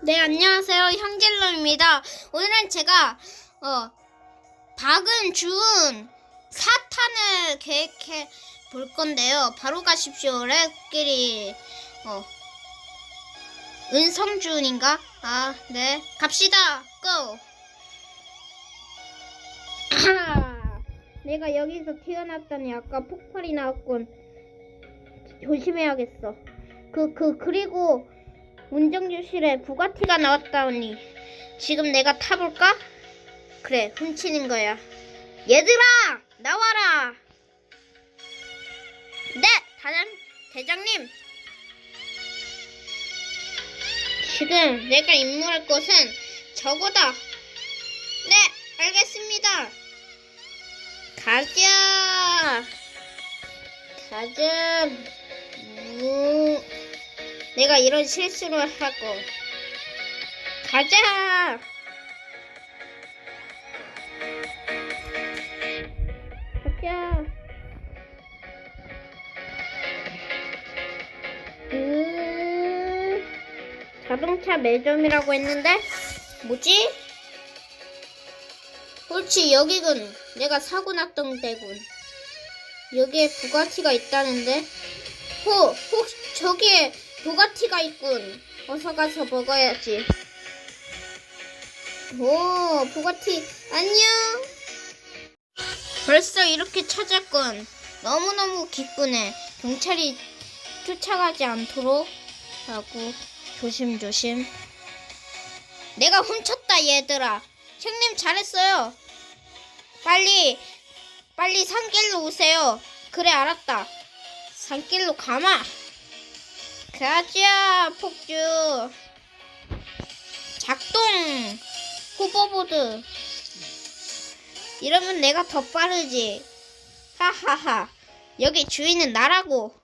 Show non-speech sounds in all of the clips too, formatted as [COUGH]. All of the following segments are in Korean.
네, 안녕하세요. 형젤러입니다. 오늘은 제가, 어, 박은 주은 사탄을 계획해 볼 건데요. 바로 가십시오. 랩끼리, 어, 은성주은인가? 아, 네. 갑시다. 고! [COUGHS] 내가 여기서 튀어났더니 아까 폭발이 나왔군. 조심해야겠어. 그, 그, 그리고, 운전교실에 부가티가 나왔다오니 지금 내가 타볼까? 그래 훔치는 거야. 얘들아 나와라! 네 다장 대장님! 지금 내가 임무할 곳은 저거다. 네 알겠습니다. 가자! 가자! 음. 내가 이런 실수를 하고. 가자! 가자! 음, 자동차 매점이라고 했는데? 뭐지? 옳지 여기군. 내가 사고 났던 데군. 여기에 부가티가 있다는데? 호, 혹 저기에 부가티가 있군. 어서 가서 먹어야지. 오, 부가티, 안녕. 벌써 이렇게 찾았군. 너무너무 기쁘네. 경찰이 쫓아가지 않도록 하고 조심조심. 내가 훔쳤다, 얘들아. 형님 잘했어요. 빨리, 빨리 산길로 오세요. 그래, 알았다. 산길로 가마. 가자 폭주. 작동. 호버보드. 이러면 내가 더 빠르지. 하하하. 여기 주인은 나라고.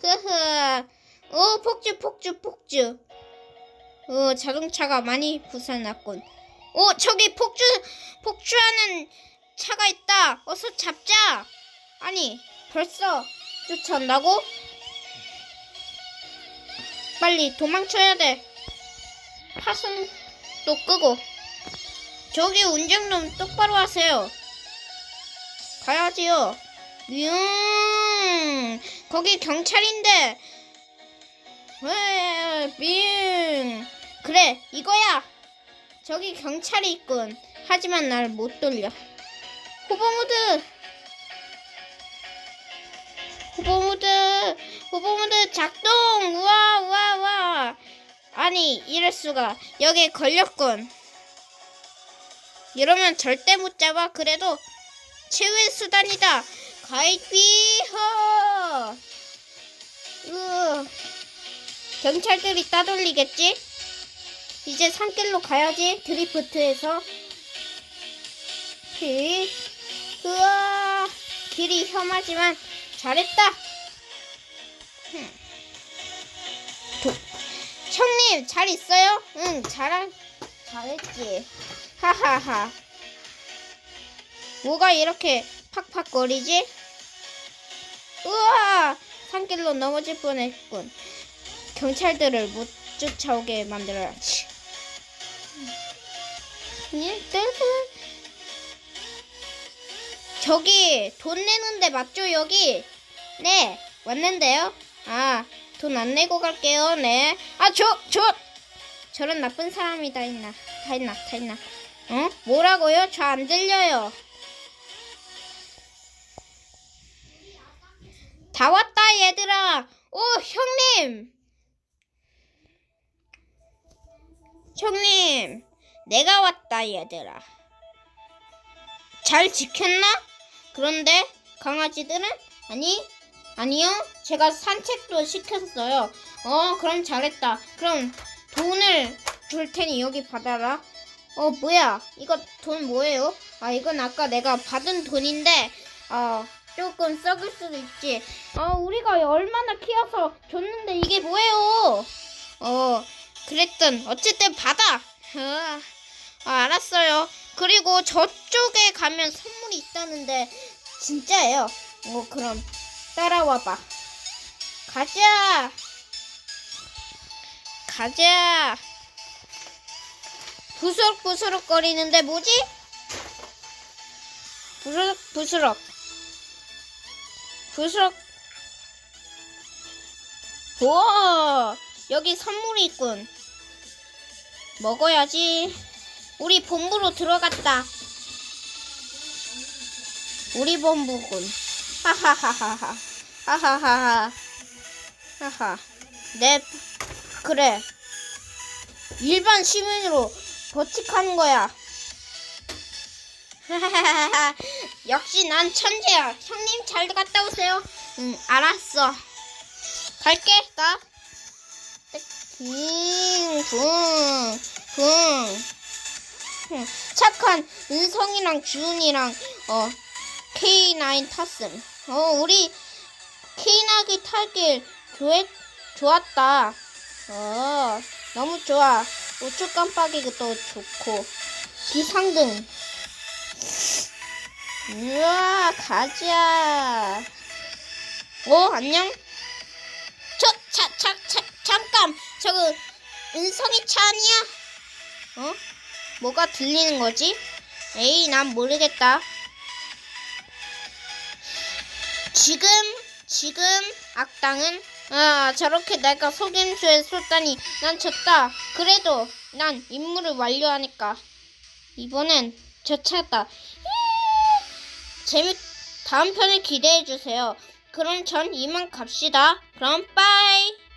흐흐. 오 폭주 폭주 폭주. 어 자동차가 많이 부산났군. 오 저기 폭주 폭주하는 차가 있다. 어서 잡자. 아니 벌써 쫓아온다고? 빨리 도망쳐야 돼. 파손도 끄고. 저기 운전 좀 똑바로 하세요. 가야지요. 음, 거기 경찰인데. 왜, 빙. 그래, 이거야. 저기 경찰이 있군. 하지만 날 못 돌려. 호버모드. 호버모드 작동! 우와, 우와, 우와! 아니, 이럴 수가. 여기에 걸렸군. 이러면 절대 못 잡아. 그래도 최후의 수단이다. 가이비허! 으, 경찰들이 따돌리겠지? 이제 산길로 가야지. 드리프트에서. 히, 으아, 길이 험하지만 잘했다. 도, 형님 잘 있어요? 응 잘, 잘했지 하하하 뭐가 이렇게 팍팍거리지? 우와 산길로 넘어질 뻔했군 경찰들을 못 쫓아오게 만들어야지 저기 돈 내는데 맞죠 여기? 네 왔는데요 아, 돈 안 내고 갈게요. 네. 아, 저, 저, 저런 나쁜 사람이 다 있나? 다 있나? 다 있나? 어? 뭐라고요? 저 안 들려요. 다 왔다, 얘들아. 오, 형님. 형님, 내가 왔다, 얘들아. 잘 지켰나? 그런데 강아지들은? 아니, 아니요, 제가 산책도 시켰어요. 어, 그럼 잘했다. 그럼 돈을 줄 테니 여기 받아라. 어, 뭐야? 이거 돈 뭐예요? 아, 이건 아까 내가 받은 돈인데, 어, 조금 썩을 수도 있지. 어, 우리가 얼마나 키워서 줬는데 이게 뭐예요? 어, 그랬든, 어쨌든 받아. 어, 아, 알았어요. 그리고 저쪽에 가면 선물이 있다는데, 진짜예요. 어, 그럼 따라와봐. 가자. 가자. 부스럭부스럭 거리는데 뭐지? 부스럭 부스럭 부스럭 우와 여기 선물이 있군 먹어야지 우리 본부로 들어갔다 우리 본부군 하하하하하 하하하하. 하하. 네 그래. 일반 시민으로 버칙하는 거야 역시 난 천재야. 형님 잘 갔다 오세요. 응 알았어. 갈게 나. 붕 붕 붕. 착한 은성이랑 주은이랑 어 K9 탔음. 어 우리 K9이 타길 좋았, 좋았다 어 너무 좋아 우측 깜빡이도 좋고 비상등 우와 가자 어 안녕 저, 차, 차, 차, 잠깐! 저거, 은성이 차 아니야? 어? 뭐가 들리는 거지? 에이, 난 모르겠다. 지금, 지금, 악당은, 아, 저렇게 내가 속임수에 쏟다니, 난 졌다. 그래도, 난 임무를 완료하니까. 이번엔 저 차다. 재밌, 다음 편을 기대해 주세요. 그럼 전 이만 갑시다. 그럼 빠이!